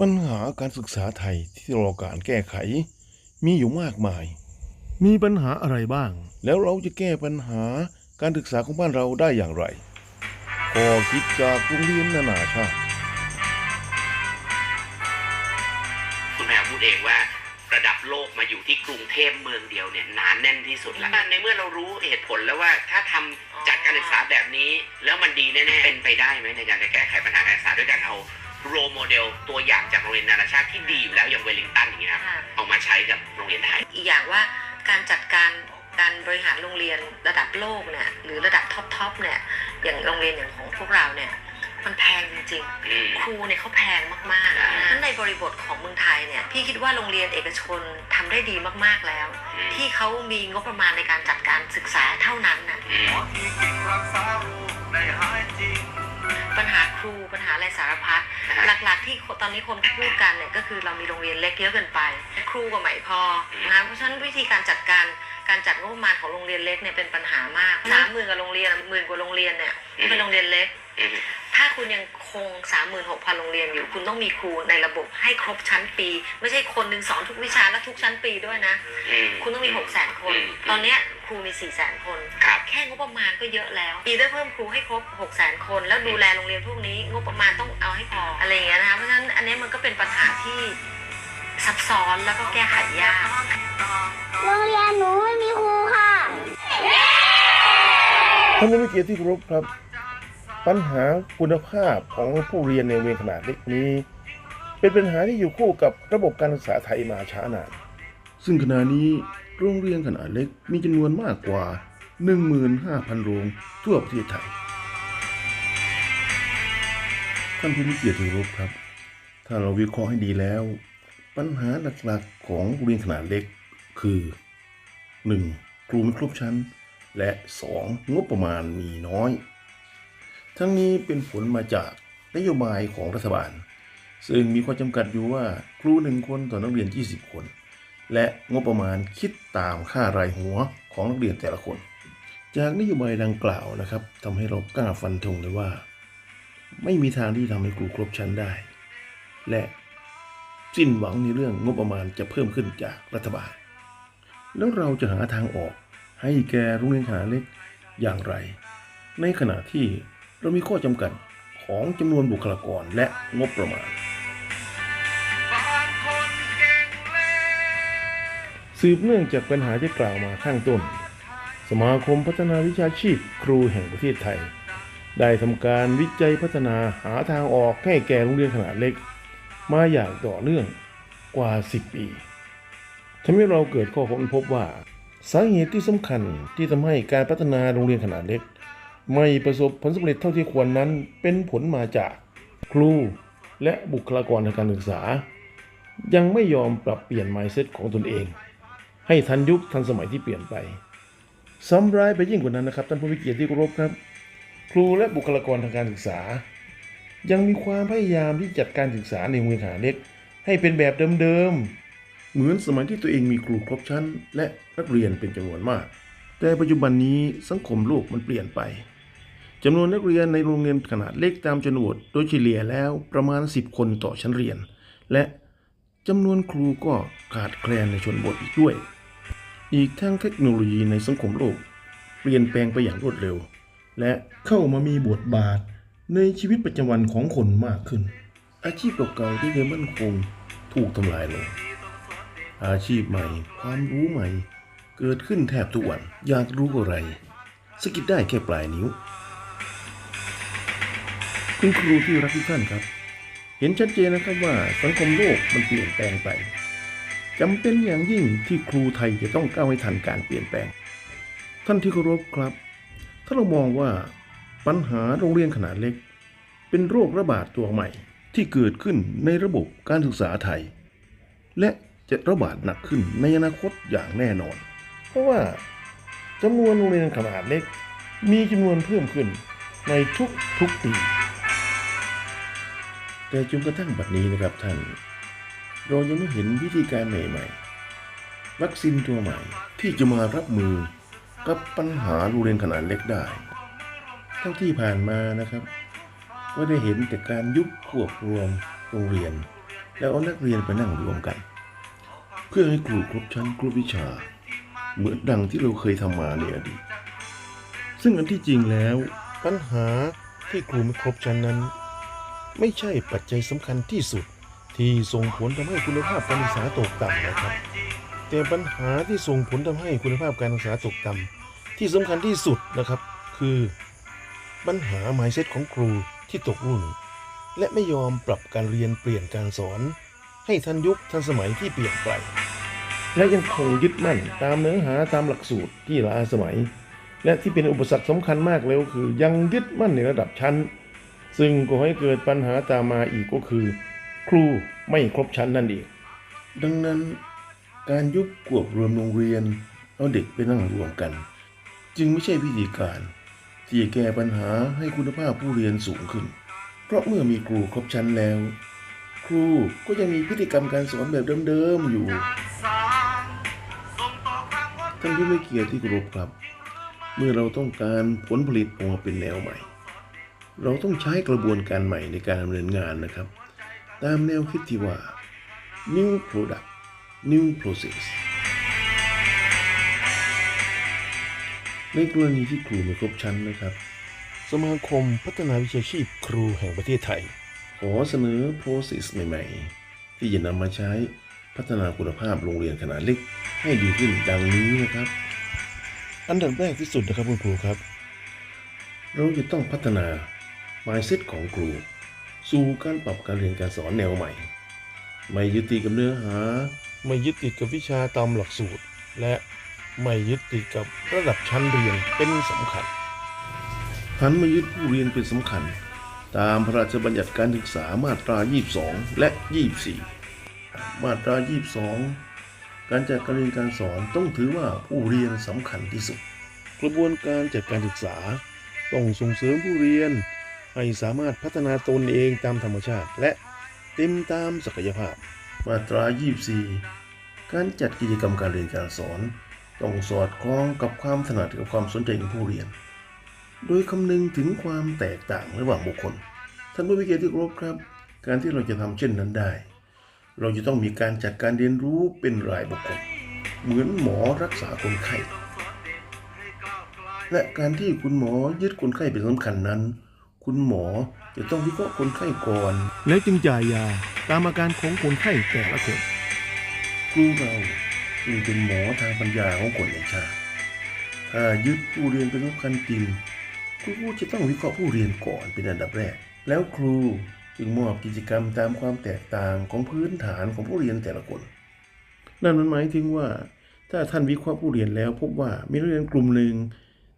ปัญหาการศึกษาไทยที่รอการแก้ไข มีอยู่มากมาย มีปัญหาอะไรบ้าง แล้วเราจะแก้ปัญหาการศึกษาของบ้านเราได้อย่างไรข้อคิดจากโรงเรียนนานาชาติคุณแพรพูดเองว่าระดับโลกมาอยู่ที่กรุงเทพเมืองเดียวเนี่ยหนานแน่นที่สุดแล้วในเมื่อเรารู้เหตุผลแล้วว่าถ้าทำจัดการศึกษาแบบนี้ แล้วมันดีแน่ๆเป็นไปได้ไหมในการจะแก้ไขปัญหา โรโมเดลตัวอย่างจากโรงเรียนนานาชาติที่ดีอยู่แล้วอย่างเวลลิงตันอย่างเงี้ยครับค่ะ เอามาใช้กับโรงเรียนไทย อีกอย่างว่าการจัดการการบริหารโรงเรียนระดับโลกเนี่ยหรือระดับท็อปทอปเนี่ยอย่างโรงเรียนอย่างของพวกเราเนี่ยมันแพงจริงอืม ๆครูเนี่ยเขาแพงมากๆอ่านั้นในบริบทของเมืองไทยเนี่ยพี่คิดว่าโรงเรียนเอกชนทำได้ดีมากๆแล้ว อืมที่เขามีงบประมาณในการจัดการศึกษาเท่านั้นน่ะ อืมปัญหา ครูปัญหาอะไรสารพัดหลักๆ ที่ตอนนี้คนพูดกันเนี่ยก็คือเรามีโรงเรียนเล็กเยอะเกินไป ครูกับไหมพอนะคะเพราะฉะนั้นวิธีการจัดการการจัดงบประมาณของโรงเรียนเล็กเนี่ยเป็นปัญหามากสามหมื่นกับโรงเรียนหมื่นกว่าโรงเรียนเนี่ยเป็นโรงเรียนเล็กอืม ถ้าคุณยังคง 36,000 โรงเรียนอยู่ คุณต้องมีครูในระบบให้ครบชั้นปี ไม่ใช่คนหนึ่งสอนทุกวิชาและทุกชั้นปีด้วยนะ อืม คุณต้องมี 600,000 คนอืมตอนเนี้ยครูมี 400,000 คน ครับ แค่งบประมาณก็เยอะแล้วปีได้เพิ่มครูให้ครบ600,000 คน แล้วดูแลโรงเรียนพวกนี้ งบประมาณต้องเอาให้พอ อะไรอย่างเงี้ยนะคะ เพราะฉะนั้นอันเนี้ยมันก็เป็นปัญหาที่ซับซ้อนแล้วก็แก้ไขยาก โรงเรียนหนูไม่มีครูค่ะ ท่านผู้มีเกียรติที่เคารพครับ ปัญหาคุณภาพของผู้เรียนในโรงเรียนขนาดเล็กนี้ เป็นปัญหาที่อยู่คู่กับระบบการศึกษาไทยมาช้านาน ซึ่งขณะนี้โรงเรียนขนาดเล็กมีจำนวนมากกว่า 15,000 โรงทั่วประเทศไทย ท่านผู้มีเกียรติที่เคารครับ ถ้าเราวิเคราะห์ให้ดีแล้ว ปัญหาหลักๆของโรงเรียนขนาดเล็กคือ 1. ครูไม่ครบชั้น และ 2. งบประมาณมีน้อย ทั้งนี้เป็นผลมาจากนโยบายของรัฐบาล ซึ่งมีข้อจำกัดอยู่ว่าครูหนึ่งคนต่อนักเรียน 20 คน และงบประมาณคิดตามค่ารายหัวของนักเรียนแต่ละคน จากนโยบายดังกล่าวนะครับทำให้เรากล้าฟันธงเลยว่า ไม่มีทางที่ทำให้ครูครบชั้นได้ และสิ้นหวังในเรื่องงบประมาณจะเพิ่มขึ้นจากรัฐบาล แล้วเราจะหาทางออกให้แกโรงเรียนขนาดเล็กอย่างไร ในขณะที่ เรามีข้อจำกัดของจำนวนบุคลากรและงบประมาณ สืบเนื่องจากปัญหาที่กล่าวมาข้างต้น สมาคมพัฒนาวิชาชีพครูแห่งประเทศไทย ได้ทำการวิจัยพัฒนาหาทางออกให้แก่โรงเรียนขนาดเล็ก มาอย่างต่อเนื่องกว่า 10 ปีทำให้เราเกิดข้อค้นพบว่า สาเหตุที่สำคัญที่ทำให้การพัฒนาโรงเรียนขนาดเล็ก ไม่ประสบผลสำเร็จเท่าที่ควรนั้นเป็นผลมาจากครูและบุคลากรทางการศึกษา ยังไม่ยอมปรับเปลี่ยน mindset ของตนเอง ให้ทันยุคทันสมัยที่เปลี่ยนไปซ้ำร้ายไปยิ่งกว่านั้นนะครับท่านผู้มีเกียรติที่เคารพครับ ครูและบุคลากรทางการศึกษา ยังมีความพยายามที่จัดการศึกษาในโรงเรียนขาเล็ก ให้เป็นแบบเดิมๆเหมือนสมัยที่ตัวเองมีครูครบชั้น และนักเรียนเป็นจำนวนมาก แต่ปัจจุบันนี้สังคมโลกมันเปลี่ยนไป จำนวนนักเรียนในโรงเรียนขนาดเล็กตามชนบทโดยเฉลี่ยแล้วประมาณ 10 คนต่อชั้นเรียน และจำนวนครูก็ขาดแคลนในชนบทอีกด้วย อีกทั้งเทคโนโลยีในสังคมโลก เปลี่ยนแปลงไปอย่างรวดเร็ว และเข้ามามีบทบาทในชีวิตประจำวันของคนมากขึ้น อาชีพเก่าๆที่เคยมั่นคงถูกทำลายลง อาชีพใหม่ ความรู้ใหม่ เกิดขึ้นแทบทุกวันอยากรู้อะไรสกิดได้แค่ปลายนิ้ว คุณครูที่รักทุกท่านครับ เห็นชัดเจนนะครับว่าสังคมโลกมันเปลี่ยนแปลงไปจำเป็นอย่างยิ่งที่ครูไทยจะต้องก้าวให้ทันการเปลี่ยนแปลง ท่านที่เคารพครับ ถ้าเรามองว่าปัญหาโรงเรียนขนาดเล็ก เป็นโรคระบาดตัวใหม่ที่เกิดขึ้นในระบบการศึกษาไทย และจะระบาดหนักขึ้นในอนาคตอย่างแน่นอน เพราะว่าจำนวนโรงเรียนขนาดเล็ก มีจำนวนเพิ่มขึ้นในทุกทุกปี แต่จนกระทั่งบัดนี้นะครับท่าน เรายังไม่เห็นวิธีการใหม่ๆ วัคซีนตัวใหม่ที่จะมารับมือกับปัญหาโรงเรียนขนาดเล็กได้ เท่าที่ผ่านมานะครับก็ได้เห็นแต่การยุบควบรวมโรงเรียน แล้วเอานักเรียนไปนั่งรวมกัน เพื่อให้ครูครบชั้นครบวิชา เหมือนดังที่เราเคยทำมาในอดีตซึ่งอันที่จริงแล้วปัญหาที่ครูไม่ครบชั้นนั้น ไม่ใช่ปัจจัยสำคัญที่สุด ที่ส่งผลทำให้คุณภาพการศึกษาตกต่ำนะครับ แต่ปัญหาที่ส่งผลทำให้คุณภาพการศึกษาตกต่ำที่สำคัญที่สุดนะครับ คือ ปัญหา mindset ของครูที่ตกรุ่น และไม่ยอมปรับการเรียนเปลี่ยนการสอน ให้ทันยุคทันสมัยที่เปลี่ยนไปและยังคงยึดมั่นตามเนื้อหาตามหลักสูตรที่ล้าสมัย และที่เป็นอุปสรรคสำคัญมากเลยก็คือ ยังยึดมั่นในระดับชั้น ซึ่งก็ให้เกิดปัญหาตามมาอีกก็คือ ครูไม่ครบชั้นนั่นเอง ดังนั้นการยุบกวบรวมโรงเรียนเอาเด็กไปนั่งรวมกัน จึงไม่ใช่วิธีการ ที่จะแก้ปัญหาให้คุณภาพผู้เรียนสูงขึ้น เพราะเมื่อมีครูครบชั้นแล้ว ครูก็ยังมีพฤติกรรมการสอนแบบเดิมๆอยู่ท่านผู้ไม่เกียรติที่เคารพครับ เมื่อเราต้องการผลผลิตออกมาเป็นแนวใหม่ เราต้องใช้กระบวนการใหม่ในการดำเนินงานนะครับ ตามแนวคิดที่ว่า new product new process ในกรณีที่ครูไม่ครบชั้นนะครับ สมาคมพัฒนาวิชาชีพครูแห่งประเทศไทย ขอเสนอ process ใหม่ๆ ที่จะนำมาใช้พัฒนาคุณภาพโรงเรียนขนาดเล็ก ให้ดีขึ้นดังนี้นะครับ อันดับแรกที่สุดนะครับคุณครูครับ เราจะต้องพัฒนา mindset ของครู สู่การปรับการเรียนการสอนแนวใหม่ ไม่ยึดติดกับเนื้อหา ไม่ยึดติดกับวิชาตามหลักสูตร และไม่ยึดติดกับระดับชั้นเรียนเป็นสำคัญหันมายึดผู้เรียนเป็นสำคัญ ตามพระราชบัญญัติการศึกษามาตรา 22 และ 24 มาตรา 22 การจัดการเรียนการสอนต้องถือว่าผู้เรียนสำคัญที่สุด กระบวนการจัดการศึกษาต้องส่งเสริมผู้เรียน ให้สามารถพัฒนาตนเองตามธรรมชาติ และเต็มตามศักยภาพ มาตรา 24 การจัดกิจกรรมการเรียนการสอน ต้องสอดคล้องกับความถนัดกับความสนใจของผู้เรียน โดยคำนึงถึงความแตกต่างระหว่างบุคคล ท่านผู้มีเกียรติที่เครพครับ การที่เราจะทำเช่นนั้นได้ เราจะต้องมีการจัดการเรียนรู้เป็นรายบุคคล เหมือนหมอรักษาคนไข้และการที่คุณหมอยึดคนไข้เป็นสำคัญนั้น คุณหมอจะต้องวิเคราะห์คนไข้ก่อน และจึงจ่ายยาตามอาการของคนไข้แต่ละคนครูเราจึงเป็นหมอทางปัญญาของคนในชาติถ้ายึดผู้เรียนเป็นสำคัญจริงครูจะต้องวิเคราะห์ผู้เรียนก่อนเป็นอันดับแรก แล้วครูจึงมอบกิจกรรมตามความแตกต่างของพื้นฐานของผู้เรียนแต่ละคน นั่นมันหมายถึงว่า ถ้าท่านวิเคราะห์ผู้เรียนแล้ว พบว่ามีนักเรียนกลุ่มหนึ่ง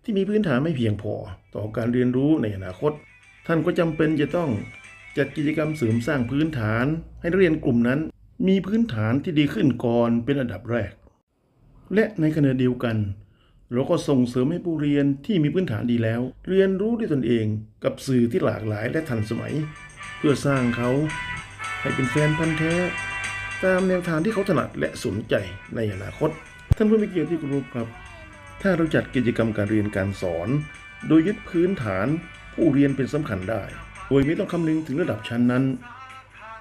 ที่มีพื้นฐานไม่เพียงพอต่อการเรียนรู้ในอนาคต ท่านก็จำเป็นจะต้องจัดกิจกรรมเสริมสร้างพื้นฐาน ให้นักเรียนกลุ่มนั้น มีพื้นฐานที่ดีขึ้นก่อนเป็นอันดับแรก และในขณะเดียวกันเราก็ส่งเสริมให้ผู้เรียนที่มีพื้นฐานดีแล้ว เรียนรู้ด้วยตนเองกับสื่อที่หลากหลายและทันสมัย เพื่อสร้างเขาให้เป็นแฟนพันธ์แท้ ตามแนวทางที่เขาถนัดและสนใจในอนาคต ท่านผู้มีเกียรติที่เคารพครับ ถ้าเราจัดกิจกรรมการเรียนการสอน โดยยึดพื้นฐาน ผู้เรียนเป็นสำคัญได้ โดยไม่ต้องคำนึงถึงระดับชั้นนั้น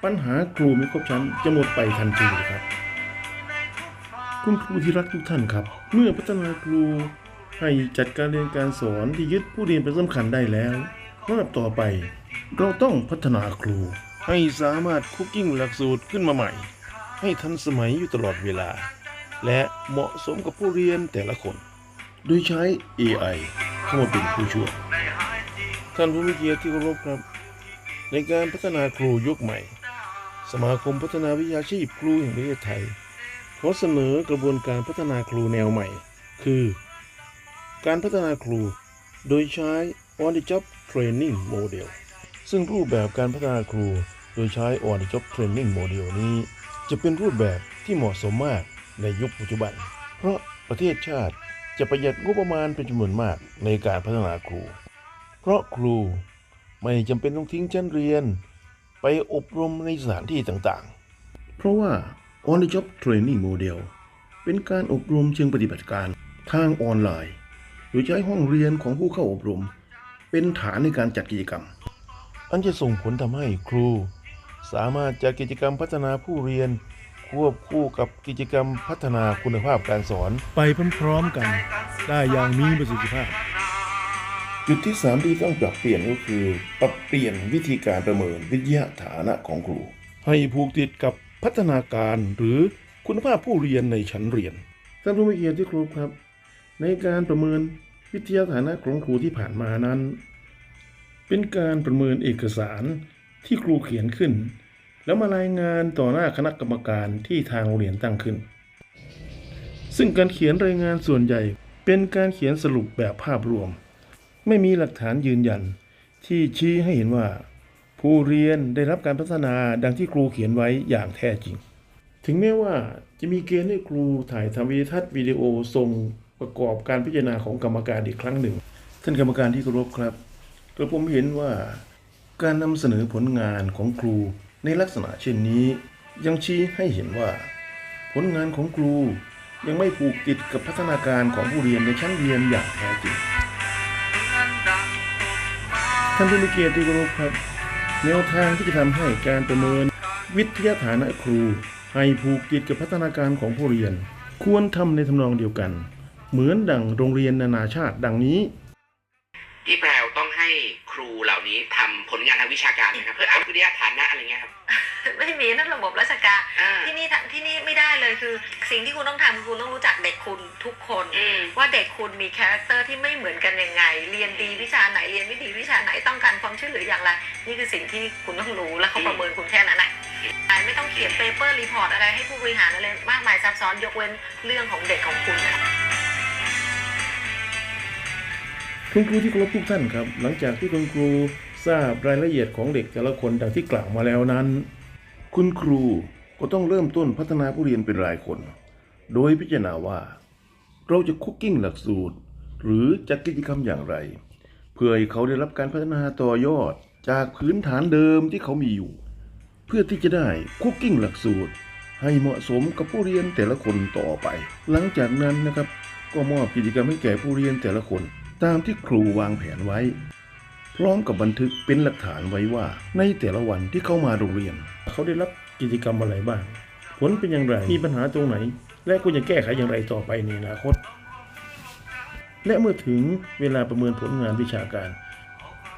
ปัญหาครูไม่ครบชั้นจะหมดไปทันทีครับ คุณครูที่รักทุกท่านครับ เมื่อพัฒนาครูให้จัดการเรียนการสอนที่ยึดผู้เรียนเป็นสำคัญได้แล้วลำดับต่อไป เราต้องพัฒนาครู ให้สามารถคุกกิ้งหลักสูตรขึ้นมาใหม่ ให้ทันสมัยอยู่ตลอดเวลา และเหมาะสมกับผู้เรียนแต่ละคน โดยใช้ AI เข้ามาเป็นผู้ช่วย ท่านผู้มีเกียรติที่เคารพครับ ในการพัฒนาครูยุคใหม่ สมาคมพัฒนาวิชาชีพครูแห่งประเทศไทยขอเสนอกระบวนการพัฒนาครูแนวใหม่ คือ การพัฒนาครู โดยใช้ on the job training model ซึ่งรูปแบบการพัฒนาครู โดยใช้ on the job training model นี้ จะเป็นรูปแบบที่เหมาะสมมากในยุคปัจจุบัน เพราะประเทศชาติจะประหยัดงบประมาณเป็นจำนวนมากในการพัฒนาครู เพราะครูไม่จำเป็นต้องทิ้งชั้นเรียน ไปอบรมในสถานที่ต่างๆ เพราะว่า on the job training model เป็นการอบรมเชิงปฏิบัติการทางออนไลน์ โดยใช้ห้องเรียนของผู้เข้าอบรม เป็นฐานในการจัดกิจกรรม อันจะส่งผลทำให้ครู สามารถจัดกิจกรรมพัฒนาผู้เรียน ควบคู่กับกิจกรรมพัฒนาคุณภาพการสอน ไปพร้อมๆกันได้อย่างมีประสิทธิภาพ จุดที่ 3 ที่ต้องปรับเปลี่ยนก็คือ ปรับเปลี่ยนวิธีการประเมินวิทยาฐานะของครู ให้ผูกติดกับพัฒนาการหรือคุณภาพผู้เรียนในชั้นเรียนท่านผู้มีเกียรติที่ครูครับ ในการประเมินวิทยาฐานะของครูที่ผ่านมานั้น เป็นการประเมินเอกสารที่ครูเขียนขึ้น แล้วมารายงานต่อหน้าคณะกรรมการที่ทางโรงเรียนตั้งขึ้น ซึ่งการเขียนรายงานส่วนใหญ่ เป็นการเขียนสรุปแบบภาพรวม ไม่มีหลักฐานยืนยัน ที่ชี้ให้เห็นว่า ผู้เรียนได้รับการพัฒนาดังที่ครูเขียนไว้อย่างแท้จริง ถึงแม้ว่าจะมีเกณฑ์ให้ครูถ่ายทำวิดีทัศน์วิดีโอส่งประกอบการพิจารณาของกรรมการอีกครั้งหนึ่ง ท่านกรรมการที่เคารพครับกระผมเห็นว่าการนำเสนอผลงานของครูในลักษณะเช่นนี้ ยังชี้ให้เห็นว่า ผลงานของครูยังไม่ผูกติดกับพัฒนาการของผู้เรียนในชั้นเรียนอย่างแท้จริง ท่านผู้มีเกียรติที่เคารพครับ แนวทางที่จะทำให้การประเมิน วิทยาฐานะครู ให้ผูกติดกับพัฒนาการของผู้เรียน ควรทำในทำนองเดียวกัน เหมือนดังโรงเรียนนานาชาติดังนี้พี่แปลวต้องให้ครูเหล่านี้ทำผลงานทางวิชาการนะครับเพื่ออัพวิทยาฐานะอะไรเงี้ยครับ ไม่มีนั่นระบบราชการอ่าที่นี่ทำที่นี่ไม่ได้เลยคือ สิ่งที่คุณต้องทำคือคุณต้องรู้จักเด็กคุณทุกคนอืมว่าเด็กคุณมีคาแรคเตอร์ที่ไม่เหมือนกันยังไง เรียนดีวิชาไหนเรียนไม่ดีวิชาไหนต้องการความช่วยเหลืออย่างไร นี่คือสิ่งที่คุณต้องรู้และเขาประเมินคุณแค่นั้นแหละไม่ต้องเขียนเปเปอร์รีพอร์ตอะไรให้ผู้บริหารอะไรมากมายซับซ้อนยกเว้นเรื่องของเด็กของคุณนะคุณครูที่เคารพทุกท่านครับ หลังจากที่คุณครูทราบรายละเอียดของเด็กแต่ละคนดังที่กล่าวมาแล้วนั้น คุณครูก็ต้องเริ่มต้นพัฒนาผู้เรียนเป็นรายคน โดยพิจารณาว่า เราจะคุกกิ้งหลักสูตร หรือจัดกิจกรรมอย่างไร เพื่อให้เขาได้รับการพัฒนาต่อยอดจากพื้นฐานเดิมที่เขามีอยู่ เพื่อที่จะได้คุกกิ้งหลักสูตร ให้เหมาะสมกับผู้เรียนแต่ละคนต่อไป หลังจากนั้นนะครับ ก็มอบกิจกรรมให้แก่ผู้เรียนแต่ละคน ตามที่ครูวางแผนไว้ พร้อมกับบันทึกเป็นหลักฐานไว้ว่า ในแต่ละวันที่เข้ามาโรงเรียน เขาได้รับกิจกรรมอะไรบ้าง ผลเป็นอย่างไร มีปัญหาตรงไหน และควรจะแก้ไขอย่างไรต่อไปในอนาคต และเมื่อถึงเวลาประเมินผลงานวิชาการ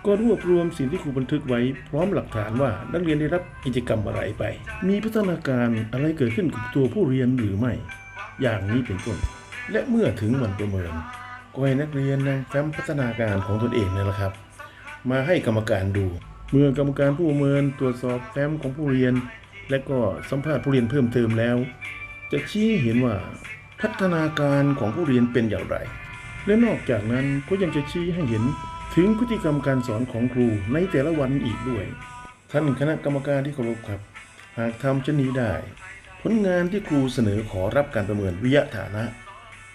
ก็รวบรวมสิ่งที่ครูบันทึกไว้ พร้อมหลักฐานว่านักเรียนได้รับกิจกรรมอะไรไป มีพัฒนาการอะไรเกิดขึ้นกับตัวผู้เรียนหรือไม่ อย่างนี้เป็นต้น และเมื่อถึงวันประเมินก็ให้นักเรียนนำแฟ้มพัฒนาการของตนเองนี่แหละครับ มาให้กรรมการดู เมื่อกรรมการผู้ประเมินตรวจสอบแฟ้มของผู้เรียน และก็สัมภาษณ์ผู้เรียนเพิ่มเติมแล้ว จะชี้เห็นว่าพัฒนาการของผู้เรียนเป็นอย่างไร และนอกจากนั้นก็ยังจะชี้ให้เห็นถึงพฤติกรรมการสอนของครูในแต่ละวันอีกด้วย ท่านคณะกรรมการที่เคารพครับ หากทำเช่นนี้ได้ ผลงานที่ครูเสนอขอรับการประเมินวิทยาฐานะ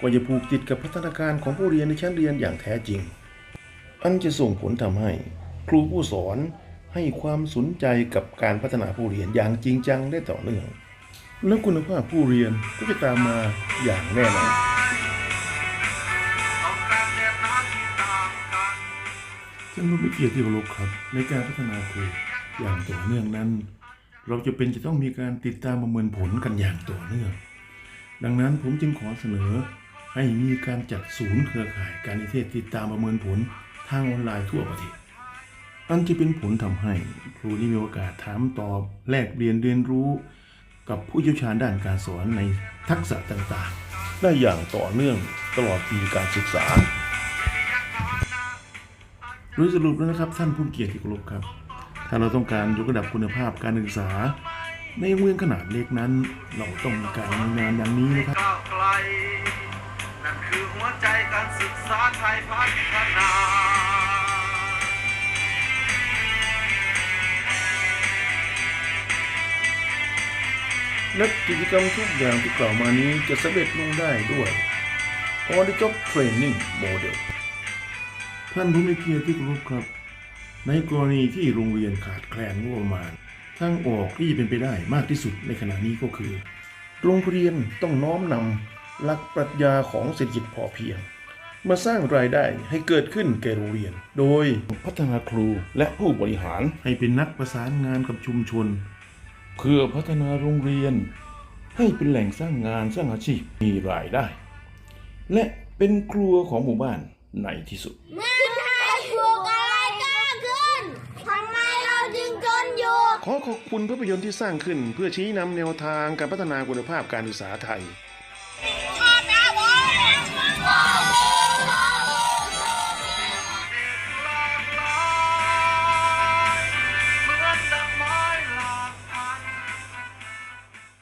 ก็จะผูกติดกับพัฒนาการของผู้เรียนในชั้นเรียนอย่างแท้จริง อันจะส่งผลทำให้ครูผู้สอนให้ความสนใจกับการพัฒนาผู้เรียนอย่างจริงจังได้ต่อเนื่อง และคุณภาพผู้เรียนก็จะตามมาอย่างแน่นอนท่านผู้มีเกียรติที่เคารพครับในการพัฒนาครูอย่างต่อเนื่องนั้น เราจะเป็นจะต้องมีการติดตามประเมินผลกันอย่างต่อเนื่อง ดังนั้นผมจึงขอเสนอให้มีการจัดศูนย์เครือข่ายการนิเทศติดตามประเมินผล ทางออนไลน์ทั่วประเทศอันจะเป็นผลทำให้ครูได้มีโอกาสถามตอบแลกเรียนเรียนรู้ กับผู้เชี่ยวชาญด้านการสอนในทักษะต่างๆ ได้อย่างต่อเนื่องตลอดปีการศึกษาโดยสรุปแล้วนะครับท่านผู้เกียรติที่เคารพครับ ถ้าเราต้องการยกระดับคุณภาพการศึกษา ในโรงเรียนขนาดเล็กนั้น เราต้องมีการทำงานอย่างนี้นะครับ นั่นคือหัวใจการศึกษาไทยพัฒนาและกิจกรรมทุกอย่างที่กล่าวมานี้จะสำเร็จลงได้ด้วย On the Job Training Model ท่านผู้มีเกียรติที่เคารพครับ ในกรณีที่โรงเรียนขาดแคลนงบประมาณทางออกที่เป็นไปได้มากที่สุดในขณะนี้ก็คือ โรงเรียนต้องน้อมนำ หลักปรัชญาของเศรษฐกิจพอเพียง มาสร้างรายได้ให้เกิดขึ้นแก่โรงเรียน โดยพัฒนาครูและผู้บริหารให้เป็นนักประสานงานกับชุมชน เพื่อพัฒนาโรงเรียน ให้เป็นแหล่งสร้างงานสร้างอาชีพมีรายได้ และเป็นครัวของหมู่บ้านในที่สุดเมื่อไทยปลูกอะไรก็ขึ้นทำไมเราจึงจนอยู่ขอขอบคุณภาพยนตร์ที่สร้างขึ้น เพื่อชี้นำแนวทางการพัฒนาคุณภาพการศึกษาไทย